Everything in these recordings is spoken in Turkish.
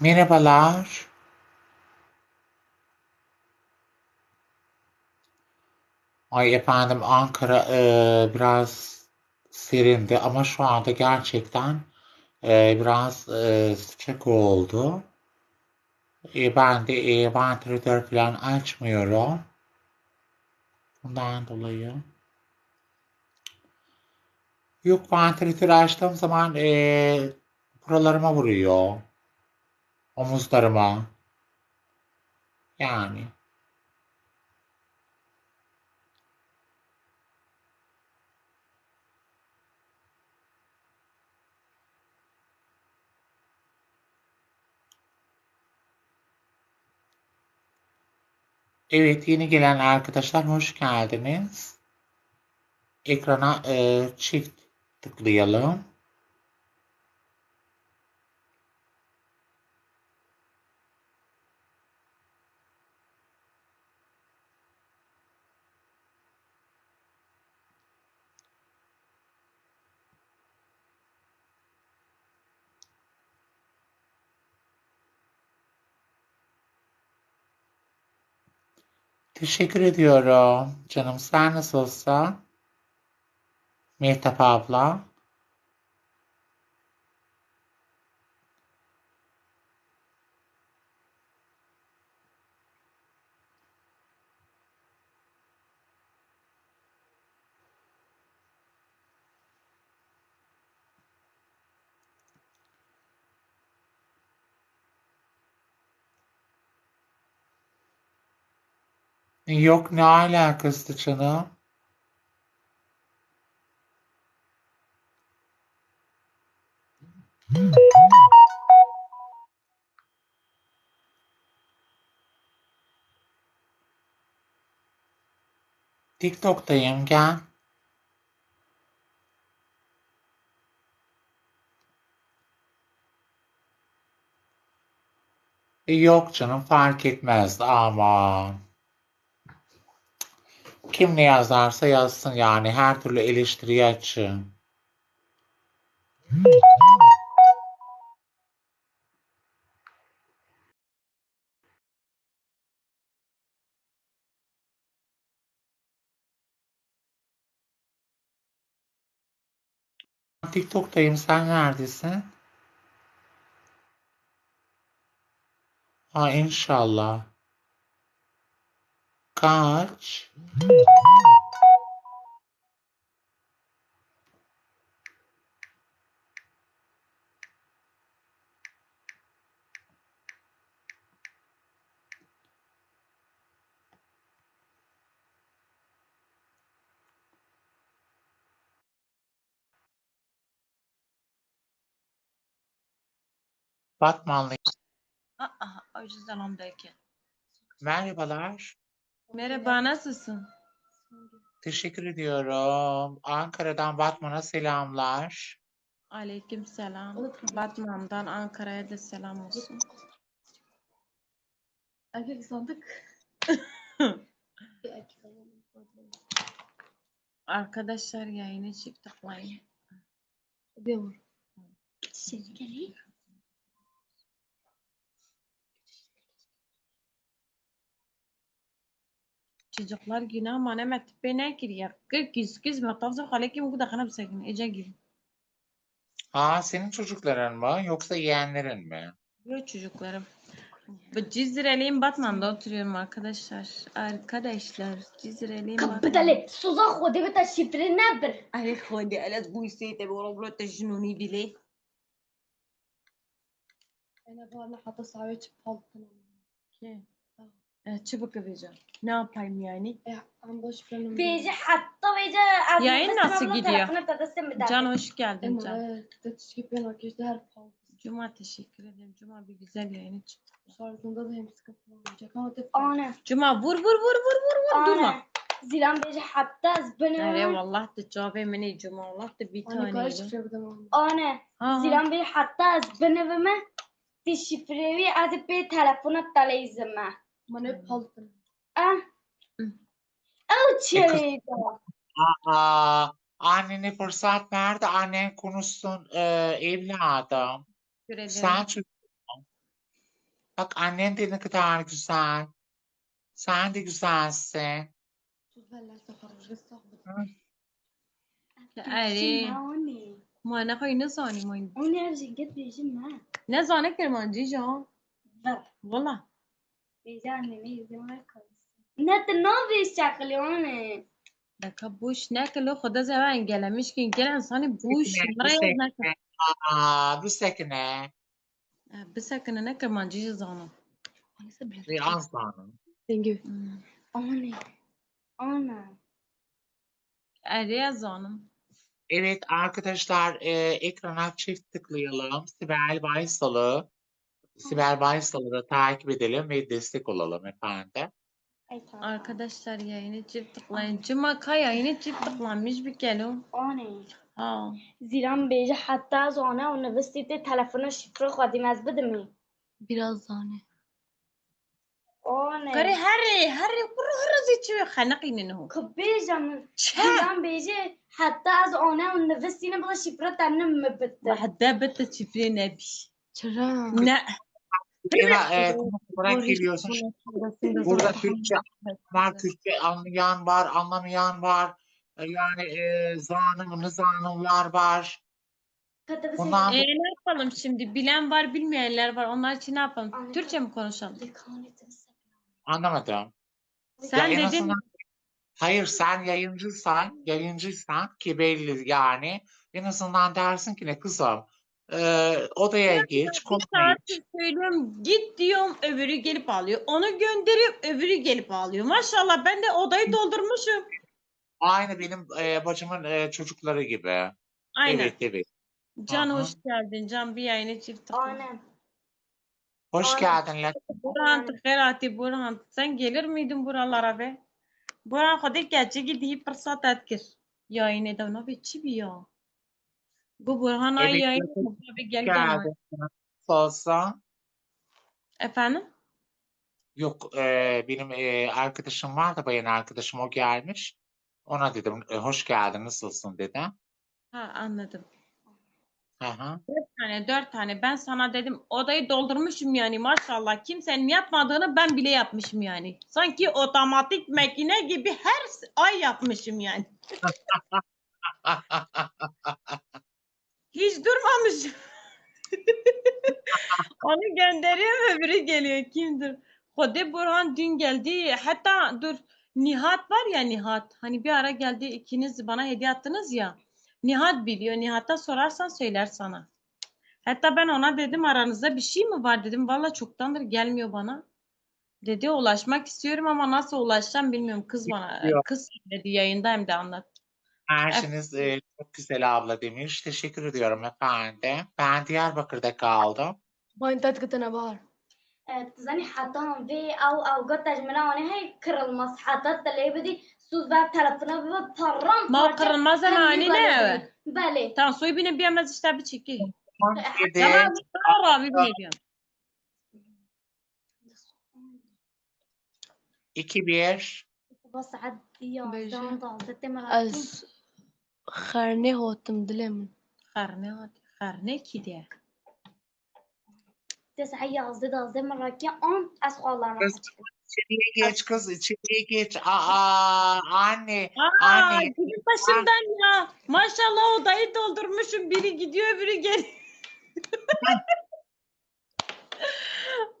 Merhabalar. Ay efendim Ankara e, biraz serindi ama şu anda gerçekten e, biraz e, sıcak oldu. E, ben de e, vantilatör falan açmıyorum. Bundan dolayı. Yok vantilatör açtığım zaman e, buralarıma vuruyor. Omuzlarıma. Yani. Evet yeni gelen arkadaşlar hoş geldiniz. Ekrana e, çift tıklayalım. Teşekkür ediyorum. Canım sen nasılsın? Mehtap abla. Yok ne alakası canım? TikTok'tayım gel. Yok canım fark etmez aman. Kim ne yazarsa yazsın yani her türlü eleştiriye açığım. TikTok'tayım sen neredesin? Ha inşallah. Kaç? Batmanlı. Aa, o yüzden ondayken. Merhabalar. Merhaba, nasılsın? Teşekkür ediyorum. Ankara'dan Batman'a selamlar. Aleyküm selam. Batman'dan Ankara'ya da selam olsun. Erkek sandık. Bir erkek alalım. Arkadaşlar yayını çift tıklayın. Bir vur. Sevgili. Çocuklar günah manemet bene giriyor. Kırk yüz kız matavza aleyküm kuda kanam sakin. Ece gibi. Aa senin çocukların mı yoksa yeğenlerin mi? Böyle çocuklarım. Bu Cizreliyim Batman'da oturuyorum arkadaşlar. Arkadaşlar Cizreliyim Kapı tale. Suza خودی به شifre نبر. Ay خودی الات بويسي تبي والله تجنوني بلي Ana bana hatta sahaya çıkıp altına. Evet, çabuk yapacağım. Ne yapayım yani? E, amboş benim. بيجي حتى بيجي Yayın nasıl gidiyor? gidiyor? Can hoş geldin Ama Can. evet. Tetişki ben arkadaşlar her paldı. Cuma teşekkür ederim. Cuma bir güzel yayını çıktı. Şarjında da hem sıkıntı olmayacak ama de Ana, Cuma vur vur vur vur vur vur durma. ana. Zilan bيجي حتى Nereye زبنة vallahi de cevap emine Cuma Allah da bir Hani kaç taneydi. şifre bir de olmuş. ana. Ha, Zilan bيجي حتى زبنة بما دي شفريوي از بي تلفون تليزمه Ama ne paldı. اه Hı. او چريدا Aa annene fırsat ver de annen konuşsun e, evladım. teşekkür ederim. Sen çocuk Bak annen de ne kadar güzel. Sen de güzelsin. Tuz ve lezze farajı sabit. اری اوني ما نخوای نزانی ما این اوني ارجع قد بيجي ما نزانه کرمانجی جان بر والله Rica anneme izin ver kalsın. Ne ne yapıyorsun şakalı Dakika bu iş ne kılı kuda zeven gelemiş ki gelen sani bu iş? Aa bir sekine. Bir sekine ne kadar mancıcı zanı. Riyaz zanı. Thank you. Hmm. Anne. Anne. Riyaz zanım. Evet arkadaşlar e, ekrana çift tıklayalım. Sibel Baysal'ı Sibel Baysal'ı takip edelim ve destek olalım efendim. Arkadaşlar yayını çift tıklayın. Cuma Kaya yayını çift tıklanmış bir kere. O ne? Ha. Ziran Beyci hatta az ona üniversitede telefonu şifre koydum az bıdı? Biraz daha ne? O ne? Kare her her kuru hırız içiyor kanak inin o. Kıbbe canım. Ziran Beyci hatta az ona üniversitede bıda şifre tanım mı bıdı? Hatta bıda şifre ne bi? Çıra. Ne? Eva, e, olarak geliyorsun. Burada Türkçe var, Türkçe anlayan var, anlamayan var. E, yani e, zanım, nizanımlar var. Bundan... E, ne yapalım şimdi? Bilen var, bilmeyenler var. Onlar için ne yapalım? Aynen. Türkçe mi konuşalım? Anlamadım. Sen ya dedin azından... Hayır sen yayıncıysan, yayıncıysan ki belli yani en azından dersin ki ne kızım ee, odaya geç. Söylüyorum git diyorum öbürü gelip alıyor. Onu gönderiyorum öbürü gelip alıyor. Maşallah ben de odayı doldurmuşum. Aynı benim e, bacımın e, çocukları gibi. Aynen. Evet evet. Can Aha. hoş geldin. Can bir yayına çift. Aynen. Hoş geldin. lan. Burhan tıkherati Burhan. Sen gelir miydin buralara be? Burhan hadi gerçeği deyip fırsat etkir. Yayın edin. Ne biçim ya? Bu Burhan ay Evet, yayın. Latif, Tabii gel Geldin. gel. Olsa. Efendim? Yok e, benim e, arkadaşım var da bayan arkadaşım o gelmiş. Ona dedim e, hoş geldin nasılsın dedi. Ha anladım. Hı. Dört tane, dört tane. Ben sana dedim odayı doldurmuşum yani maşallah. Kimsenin yapmadığını ben bile yapmışım yani. Sanki otomatik makine gibi her ay yapmışım yani. Hiç durmamışım. Onu gönderiyorum öbürü geliyor. Kimdir? Hode Burhan dün geldi. Hatta dur Nihat var ya Nihat. Hani bir ara geldi ikiniz bana hediye attınız ya. Nihat biliyor. Nihat'a sorarsan söyler sana. Hatta ben ona dedim aranızda bir şey mi var dedim. Valla çoktandır gelmiyor bana. Dedi ulaşmak istiyorum ama nasıl ulaşacağım bilmiyorum. Kız bana kız dedi yayında hem de anlat. Ersiniz e, çok güzel abla demiş. Teşekkür ediyorum efendim. Ben Diyarbakır'da kaldım. Bayın kıtına var. تزني حطهم في او او قد تجمعنا وانا هي كرل مص حطت اللي بدي سوز بقى تلفنا بطرم Ma kırılmaz ama hani ne? بله Tamam soy bine bir işte bir çeki. Dedi, Tamam, tamam abi biliyorum. 2-1 بس عدي بيجي. يوم ضغطت Xerne hotim dilê min. Xerne hot. Xerne kî Tesa'yı yazdı da yazdı Marakya 10 eskuallarına Kız içeriye geç kız içeriye geç. Aa anne Aa, anne. gidin başımdan ya. Maşallah odayı doldurmuşum. Biri gidiyor biri geliyor.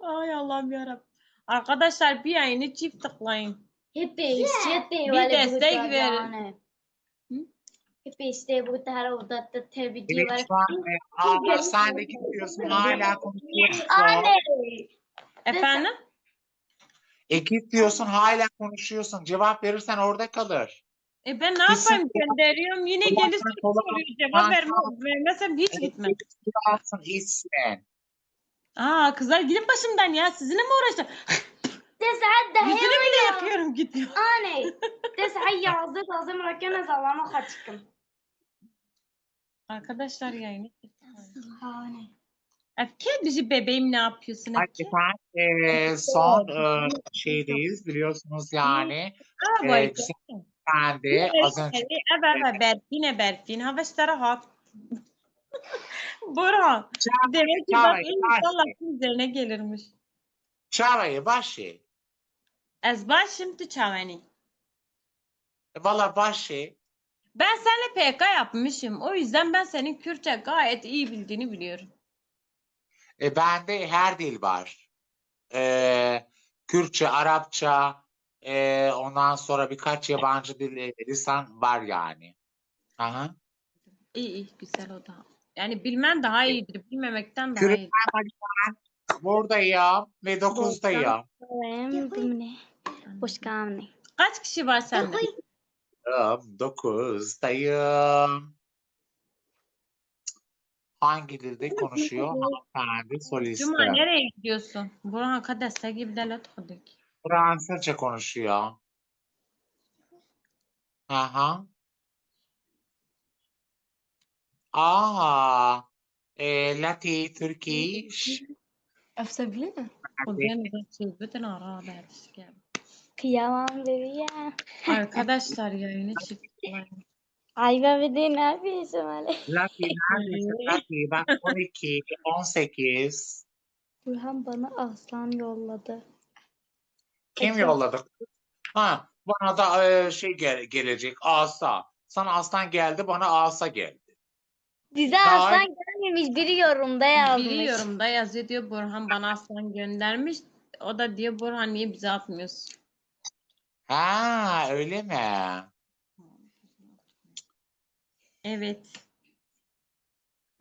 Ay Allah'ım yarabbim. Arkadaşlar bir yayını çift tıklayın. Hep beyiz, hep beyiz. Bir destek verin. Space'te bu her odada tabii ki var. Abla sen de gidiyorsun hala konuşuyorsun. Anne. Efendim? Ekip diyorsun hala konuşuyorsun. Cevap verirsen orada kalır. E ben ne Kesin yapayım gönderiyorum yine gelir soruyor cevap verme, vermezsem hiç evet, gitmem. Kalsın. Aa kızlar gidin başımdan ya sizinle mi uğraşacağım? Yüzünü bile yapıyorum gidiyor. Anne. Desha yazdı lazım rakene zalama kaçıkım. Arkadaşlar yayını. Hane. Öfke bizi bebeğim ne yapıyorsun? Öfke? Hakikaten e, son e, şeydeyiz biliyorsunuz yani. Ama e, ben de az önce. Evet Berfin Berfin havaşta rahat. Burhan. Demek ki bak inşallah üzerine gelirmiş. Çarayı başı. Ez başım tu çavani. Valla başı. Ben seninle PK yapmışım. O yüzden ben senin Kürtçe gayet iyi bildiğini biliyorum. E, bende her dil var. E, Kürtçe, Arapça, e, ondan sonra birkaç yabancı dil, e, lisan var yani. Aha. İyi iyi güzel o da. Yani bilmen daha iyidir. Bilmemekten daha Kürtçe iyidir. buradayım ve dokuzdayım. Benim dimne. Hoş geldin. Kaç kişi var sende? Dokuzdayım. Hangi dilde konuşuyor hanımefendi soliste? Cuma nereye gidiyorsun? Burhan kadeste gibi delet koyduk. Fransızca konuşuyor. Aha. Aa, e, Lati, Türkiş. أفسد ليه؟ Bugün de siz bütün ara gel. Kıyamam bebeğim. Arkadaşlar yayını çıktılar. Ay bebeğim ne yapıyorsun öyle? Lati neredesin? Lati bak 12, 18. Burhan bana aslan yolladı. Kim yolladı? Ha, bana da e, şey gel- gelecek Asa. Sana aslan geldi, bana Asa geldi. Bize Daha- aslan gelmemiş biri yorumda yazmış. Biliyorum da yazıyor diyor Burhan bana aslan göndermiş. O da diyor Burhan niye bize atmıyorsun? Ha, öyle mi? Evet.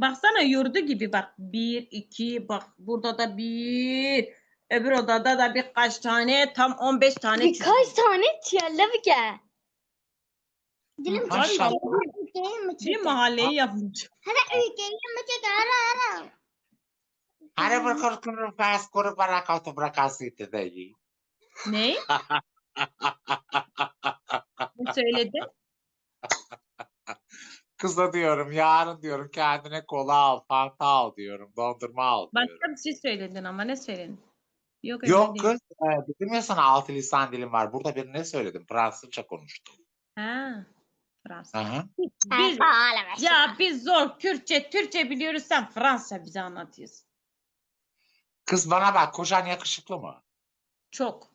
Baksana yurdu gibi bak. Bir, iki, bak burada da bir. Öbür odada da birkaç tane. Tam 15 tane. Birkaç tane çiğerle gel. Var Maşallah. Bir mahalleyi yapmış. Hare bırakır kuru fas kuru para kautu bırakasıydı dayı. Ne? Ne söyledi? Kıza diyorum yarın diyorum kendine kola al, fanta al diyorum, dondurma al diyorum. Başka bir şey söyledin ama ne söyledin? Yok öyle Yok değil. kız, e, dedim ya sana altı lisan dilim var. Burada bir ne söyledim? Fransızca konuştum. Ha. Fransız. Aha. Biz, ya biz zor Kürtçe, Türkçe biliyoruz sen Fransızca bize anlatıyorsun. Kız bana bak, kocan yakışıklı mı? Çok.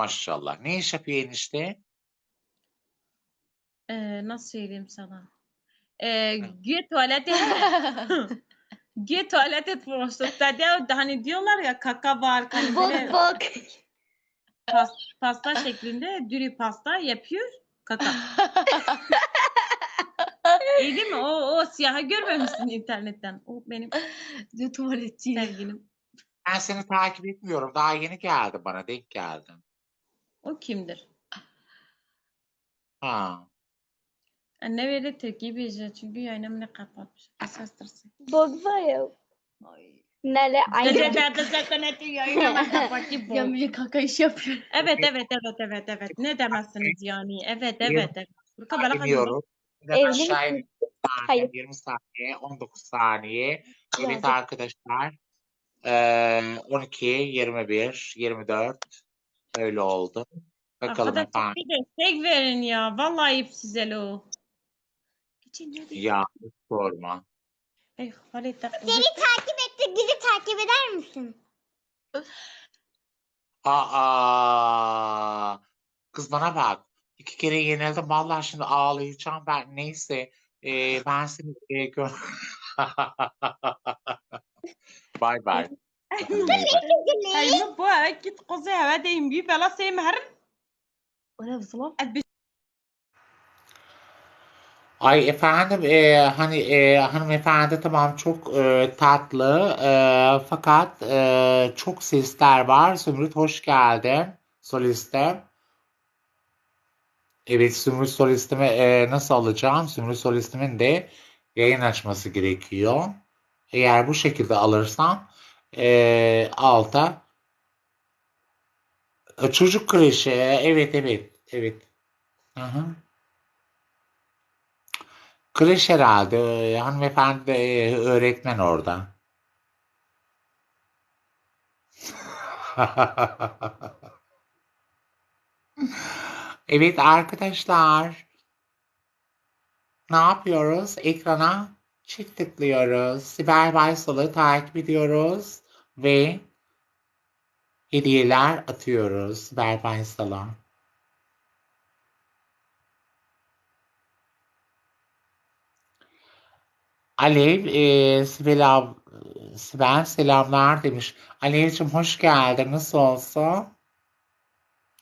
Maşallah. Ne iş yapıyor enişte? Ee, nasıl söyleyeyim sana? Ee, güye tuvalete güye tuvalete prostotta de hani diyorlar ya kaka var hani böyle Bok bok. pas- pasta şeklinde dürü pasta yapıyor kaka. İyi değil mi? O, o siyahı görmemişsin internetten. O benim دي tuvaletçi. sevgilim. Ben seni takip etmiyorum. Daha yeni geldi bana, denk geldin. O kimdir? Ha. Anne böyle tepki verecek çünkü yayınımı kapatmış. Esas tırsın. Bok var ya. Nele aynı. Dedelerde zaten eti yayınımı kapattı bu. Ya bir kaka iş yapıyor. Evet evet evet evet evet. Ne demezsiniz yani? Evet evet evet. Burka bana kadar. Gidiyoruz. Bir de Evli aşağıya misin? 20 saniye, Hayır. 20 saniye, 19 saniye. Evet arkadaşlar. Eee 12, 21, 24 öyle oldu. Bakalım Arkadaşlar efendim. bir destek verin ya. Vallahi ayıp size lo. Ya sorma. Ey Halit de Seni takip ettik. Bizi takip eder misin? Aa, kız bana bak. İki kere yenildim. Vallahi şimdi ağlayacağım ben. Neyse. Eee ben seni e, gö Bay bay. Ay bu bu git kızı eve deyim bir bela sevmem. ولا بظلام Ay efendim e, hani e, hanımefendi tamam çok e, tatlı e, fakat e, çok sesler var. Zümrüt hoş geldin solistem. Evet Zümrüt solistimi e, nasıl alacağım? Zümrüt solistimin de yayın açması gerekiyor. Eğer bu şekilde alırsam e, alta E, çocuk kreşi e, evet evet evet. Hı hı. Kreş herhalde. Ee, Hanımefendi e, öğretmen orada. Evet arkadaşlar. Ne yapıyoruz? Ekrana çift tıklıyoruz. Sibel Baysal'ı takip ediyoruz. ve hediyeler atıyoruz. Berbay Salam. Alev, e, Sibel, ab- Sibel selamlar demiş. Alevciğim hoş geldin. Nasıl olsun?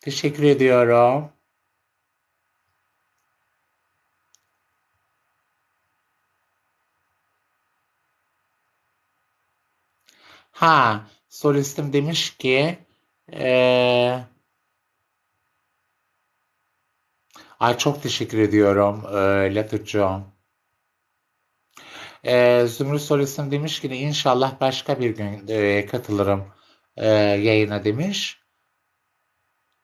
Teşekkür ediyorum. Ha, solistim demiş ki eee ay çok teşekkür ediyorum eee Latıcığım. Eee Zümrüt solistim demiş ki inşallah başka bir gün eee, katılırım eee, yayına demiş.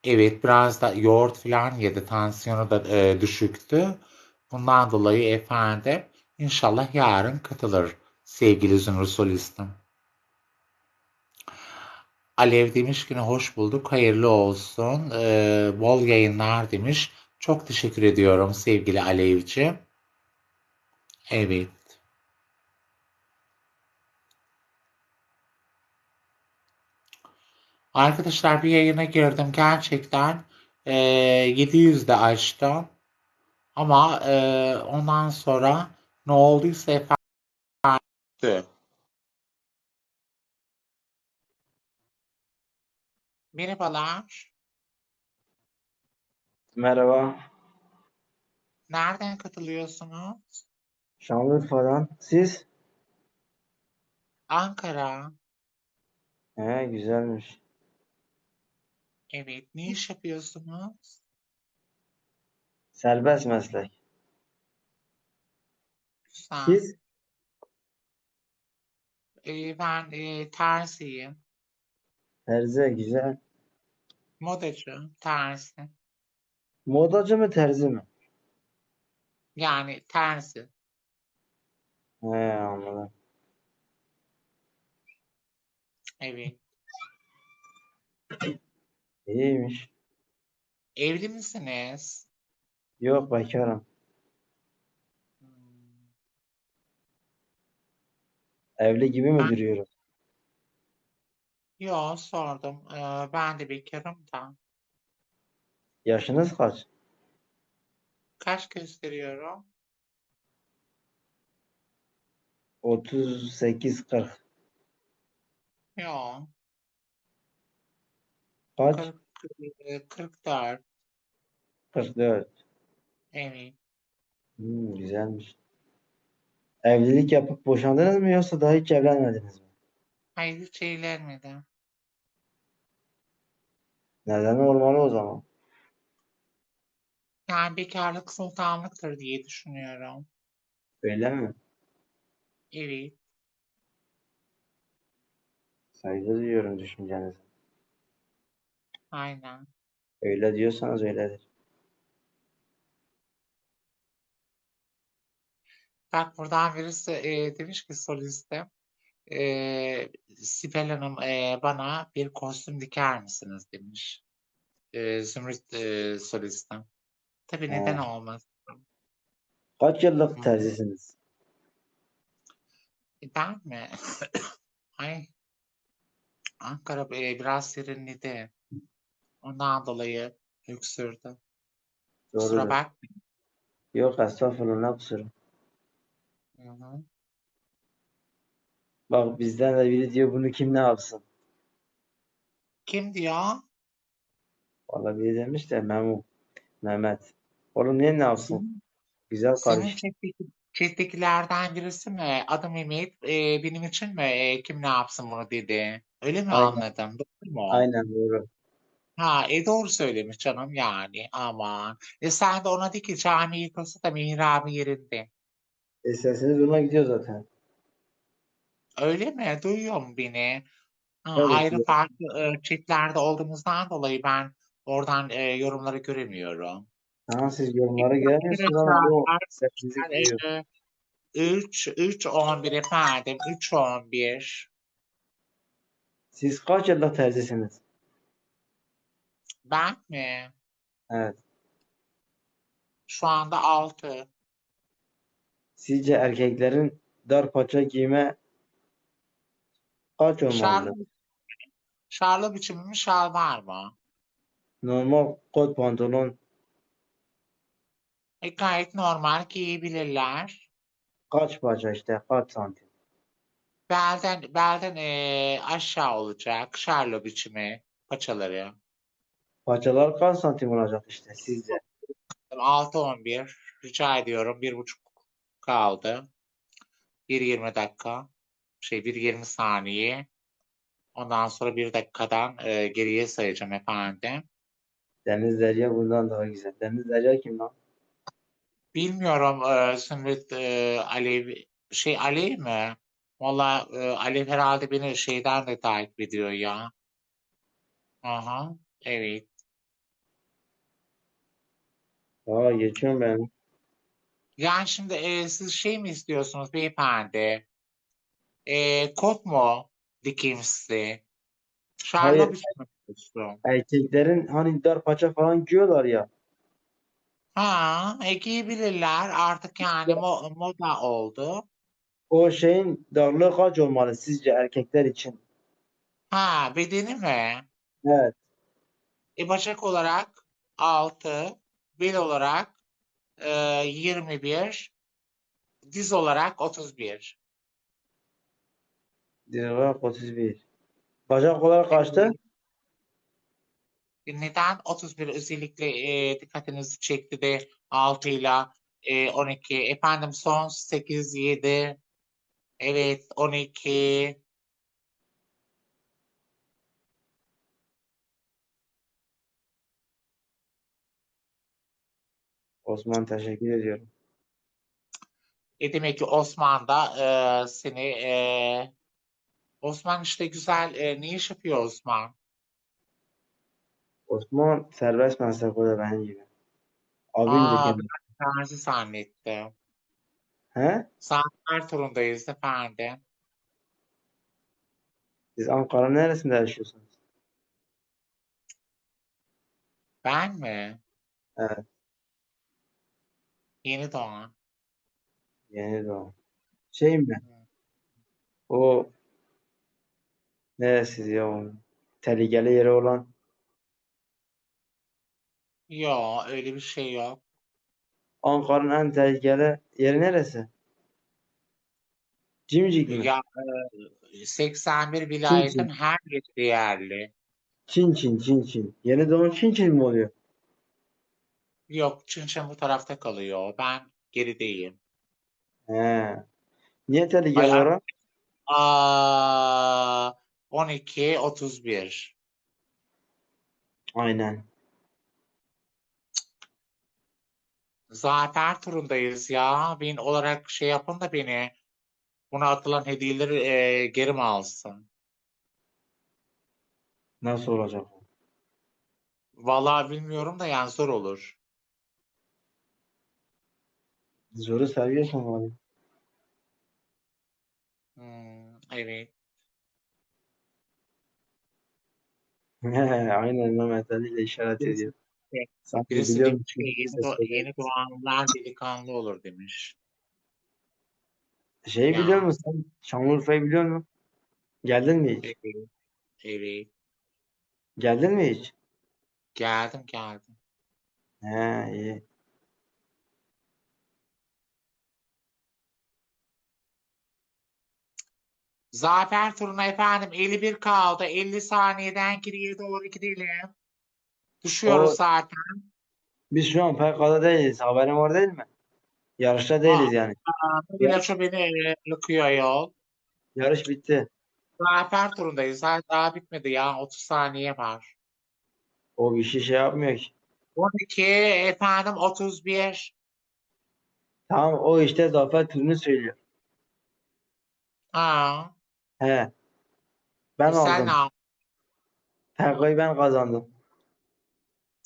Evet biraz da yoğurt falan yedi. Tansiyonu da eee, düşüktü. Bundan dolayı efendim inşallah yarın katılır sevgili Zümrüt solistim. Alev demiş ki hoş bulduk, hayırlı olsun, Ee, bol yayınlar demiş. Çok teşekkür ediyorum sevgili Alevci. Evet. Arkadaşlar bir yayına girdim gerçekten e, 700 de açtım. Ama e, ondan sonra ne olduysa efendim. Merhabalar. Merhaba. Nereden katılıyorsunuz? Şanlıurfa'dan. Siz? Ankara. He, güzelmiş. Evet. Ne iş yapıyorsunuz? Serbest meslek. Güzel. Siz? Ee, ben e, terziyim. Terzi, güzel. Modacı, terzi. Modacı mı terzi mi? Yani terzi. He, anladım. Evet. İyiymiş. Evli misiniz? Yok bekarım. Hmm. Evli gibi mi Ben- duruyorum? Yo sordum. Ee, ben de bekarım da. Yaşınız kaç? Kaç gösteriyorum? 38-40. Yo. Kaç? 40, e, 44. 44. Evet. Hmm, güzelmiş. Evlilik yapıp boşandınız mı yoksa daha hiç evlenmediniz mi? Hayır hiç eğlenmedim. Neden olmalı o zaman? Yani bekarlık sultanlıktır diye düşünüyorum. Öyle mi? Evet. Saygı duyuyorum düşüncenize. Aynen. Öyle diyorsanız öyledir. Bak buradan birisi e, demiş ki soliste e, Sibel Hanım e, bana bir kostüm diker misiniz demiş. E, Zümrüt e, solistim. Tabii neden Ha. olmaz. Kaç yıllık terzisiniz? E, Ben mi? Ay Ankara e, biraz serinledi. Ondan dolayı öksürdü. Kusura Doğrudur. bakmayın. Yok estağfurullah ne kusuru. Hı hı. Bak bizden de biri diyor bunu kim ne yapsın? Kim diyor? Vallahi biri demiş de Memo, Mehmet. Oğlum niye ne yapsın? Güzel Senin kardeş. chat'teki, chat'tekilerden birisi mi? Adım Mehmet. e, benim için mi? e, kim ne yapsın bunu dedi. Öyle mi Aynen. anladım? Doğru mu? Aynen doğru. Ha, e doğru söylemiş canım yani. Aman. E sen de ona de ki cami yıkılsa da mihrabı yerinde. E sesiniz ona gidiyor zaten. Öyle mi? Duyuyor mu beni? Ha, Tabii ayrı farklı e, chatlerde olduğumuzdan dolayı ben oradan yorumları göremiyorum. Tamam siz yorumları göremiyorsunuz ama o sesinizi duyuyor. 3 3 11 efendim. 3 11. Siz kaç yıllık terzisiniz? Ben mi? Evet. Şu anda 6. Sizce erkeklerin dar paça giyme Kaç olmalı? Şarlı, şarlı biçimi mi şal var mı? Normal kot pantolon E, gayet normal giyebilirler. kaç parça işte kaç santim? Belden belden e, aşağı olacak şarlo biçimi paçaları. Parçalar kaç santim olacak işte sizce? 6-11 rica ediyorum. Bir buçuk kaldı. 1.20 dakika. Şey 1.20 saniye. Ondan sonra bir dakikadan e, geriye sayacağım efendim. Deniz Derya bundan daha güzel. Deniz Derya kim lan? Bilmiyorum e, Zümrüt e, Alev şey Alev mi? Valla e, Alev herhalde beni şeyden de takip ediyor ya. Aha, evet. Aa geçiyorum ben. Yani şimdi e, siz şey mi istiyorsunuz beyefendi? E, kot mu dikeyim size? Şarlo Hayır. biçimi mi istiyorsun? Erkeklerin hani dar paça falan giyiyorlar ya. Ha, e, giyebilirler. Artık yani mo- moda oldu. O şeyin darlığı kaç olmalı sizce erkekler için? Ha, bedeni mi? Evet. E, bacak olarak 6, bel olarak e, 21, diz olarak 31. Olarak 31. Bacak olarak kaçtı? E, Neden 31 özellikle e, dikkatinizi çekti de 6 ile e, 12? Efendim son 8, 7, evet 12. Osman teşekkür ediyorum. E demek ki Osman da e, seni e, Osman işte güzel e, ne iş yapıyor Osman? Osman serbest meslek o da benim gibi. Abim de Aa, kendi. Terzi zannettim. He? Saatler turundayız efendim. Siz Ankara neresinde yaşıyorsunuz? Ben mi? Evet. Yeni doğan. Yeni doğan. Şey mi? O neresi ya o? Tehlikeli yeri olan Yo öyle bir şey yok. Ankara'nın en tehlikeli yeri neresi? Cimcik mi? Ya e, 81 vilayetin her yeri değerli. Çin Çin Çin Çin. Yeni doğan Çin Çin mi oluyor? Yok Çinçin bu tarafta kalıyor. Ben gerideyim. He. Niye tehlikeli Ay, orası? Aa, 12 31. Aynen. Zafer turundayız ya. Bin olarak şey yapın da beni. Buna atılan hediyeleri e, geri mi alsın? Nasıl olacak? Vallahi bilmiyorum da yani zor olur. Zoru seviyorsun abi. Hmm, evet. Aynen Mehmet Ali ile işaret Birisi- ediyor. Sanki Birisi biliyor demiş ki musun? yeni, do- yeni doğanlar delikanlı olur demiş. Şey Ya. biliyor musun? Şanlıurfa'yı biliyor musun? Geldin mi hiç? Evet. Evet. Geldin mi hiç? Geldim geldim. He iyi. Zafer turuna efendim 51 kaldı. 50 saniyeden geriye doğru gidelim. Düşüyoruz O- zaten. Biz şu an PK'da değiliz. Haberin var değil mi? Yarışta değiliz yani. İlaço beni e, yıkıyor yol. Yarış bitti. Zafer turundayız. Daha, daha bitmedi ya. 30 saniye var. O bir şey şey yapmıyor ki. 12 efendim 31. Tamam o işte zafer turunu söylüyor. Ha. He. Ben Sen aldım. yaptın? PK'yı ben kazandım.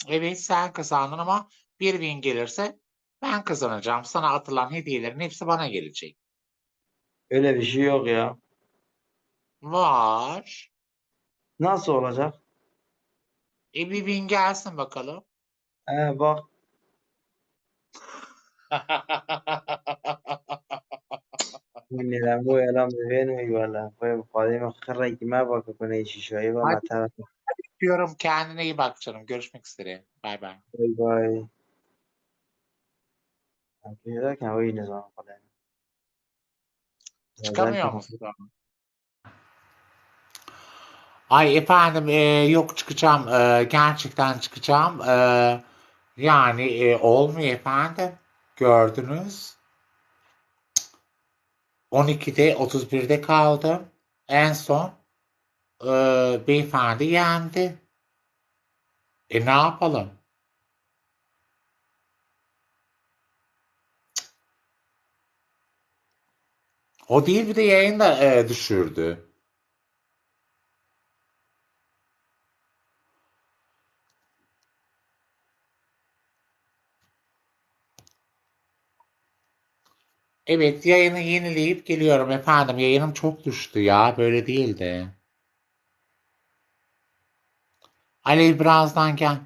Evet sen kazandın ama bir bin gelirse ben kazanacağım. Sana atılan hediyelerin hepsi bana gelecek. Öyle bir şey yok ya. Var. Nasıl olacak? E bir bin gelsin bakalım. He bak. en el amor del hombre viene y valla. Pues podemos kırra gitme bak con işi şöyle ama tamam. Öpüyorum kendine iyi bak canım. Görüşmek üzere. Bay bay. Bay bay. Yapıyorlarken o yine zaman falan. Çıkamıyor musun? Ay efendim e, yok çıkacağım. E, gerçekten çıkacağım. E, yani e, olmuyor efendim. Gördünüz. 12'de 31'de kaldım. En son e, beyefendi yendi. E ne yapalım? O değil bir de yayını da e, düşürdü. Evet yayını yenileyip geliyorum efendim. Yayınım çok düştü ya. Böyle değildi. Alev birazdan gel.